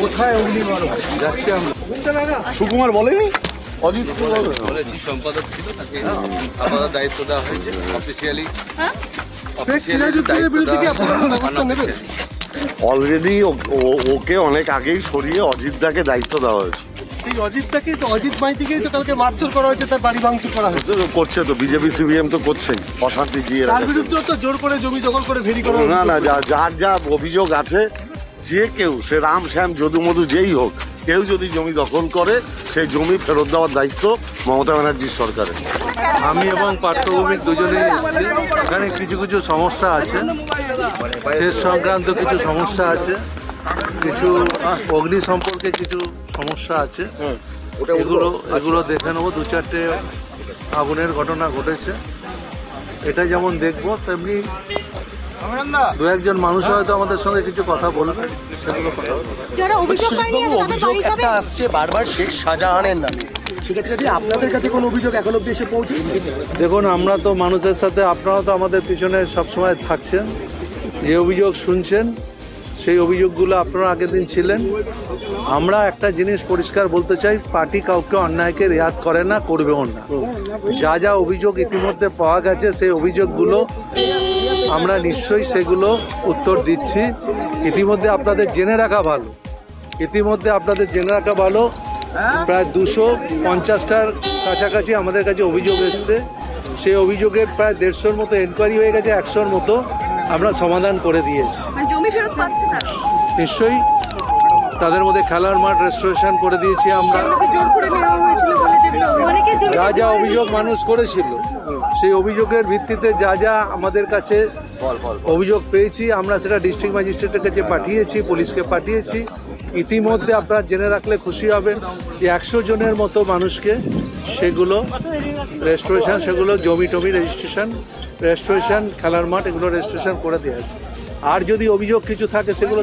কোথায় অগ্নি যাচ্ছি আমরা। সুকুমার বলেনি? অজিত বলেছি সম্পাদক ছিল তাকে আপাতত দায়িত্ব দেওয়া হয়েছে অফিসিয়ালি নেবেন? অলরেডি ওকে অনেক আগেই সরিয়ে অজিতদাকে দায়িত্ব দেওয়া হয়েছে। এই অজিতটাকেই তো অজিত মাইতিকেই তো কালকে মারধর করা হয়েছে তার বাড়ি ভাঙচুর করা হয়েছে। করছে তো বিজেপি সিপিএম তো করছেই অশান্তি জিয়ে তার বিরুদ্ধেও তো জোর করে জমি দখল করে ভেরি করা না না যা যার যা অভিযোগ আছে যে কেউ, সে রাম শ্যাম যদু মধু যেই হোক, কেউ যদি জমি দখল করে, সেই জমি ফেরত দেওয়ার দায়িত্ব মমতা ব্যানার্জির সরকারের। আমি এবং পাঠ্যভূমিক দুজনেই এসেছি। এখানে কিছু কিছু সমস্যা আছে। শেষ সংক্রান্ত কিছু সমস্যা আছে। কিছু অগ্নি সম্পর্কে কিছু সমস্যা আছে। এগুলো এগুলো দেখে নেব। দু চারটে আগুনের ঘটনা ঘটেছে। এটা যেমন দেখব, তেমনি দু একজন মানুষ হয়তো আমাদের সঙ্গে কিছু কথা বলবে সেগুলো কথা যারা অভিযোগ পায়নি তাদের বাড়ি খাবে আসছে বারবার শেখ শাহজাহানের নামে। আপনাদের কাছে কোনো অভিযোগ এখন অব্দি এসে পৌঁছে দেখুন আমরা তো মানুষের সাথে আপনারা তো আমাদের পিছনে সবসময় থাকছেন। যে অভিযোগ শুনছেন সেই অভিযোগগুলো আপনারা আগের দিন ছিলেন। আমরা একটা জিনিস পরিষ্কার বলতে চাই পার্টি কাউকে অন্যায়কে রেয়াত করে না করবেও না। যা যা অভিযোগ ইতিমধ্যে পাওয়া গেছে সেই অভিযোগগুলো আমরা নিশ্চয়ই সেগুলো উত্তর দিচ্ছি। ইতিমধ্যে আপনাদের জেনে রাখা ভালো। ইতিমধ্যে আপনাদের জেনে রাখা ভালো। প্রায় দুশো পঞ্চাশটার কাছাকাছি আমাদের কাছে অভিযোগ এসছে। সেই অভিযোগের প্রায় দেড়শোর মতো এনকোয়ারি হয়ে গেছে একশোর মতো আমরা সমাধান করে দিয়েছি। মানে নিশ্চয়ই তাদের মধ্যে খেলার মাঠ রেস্টোরেশন করে দিয়েছি আমরা। যা যা অভিযোগ মানুষ করেছিল। সেই অভিযোগের ভিত্তিতে যা যা আমাদের কাছে অভিযোগ পেয়েছি আমরা সেটা ডিস্ট্রিক্ট ম্যাজিস্ট্রেটের কাছে পাঠিয়েছি পুলিশকে পাঠিয়েছি। ইতিমধ্যে আপনারা জেনে রাখলে খুশি হবেন যে একশো জনের মতো মানুষকে সেগুলো রেস্টোরেশন সেগুলো জমি টমি রেজিস্ট্রেশন রেস্টোরেশন খেলার মাঠ এগুলো রেজিস্ট্রেশন করে দেওয়া আছে আর যদি অভিযোগ কিছু থাকে সেগুলো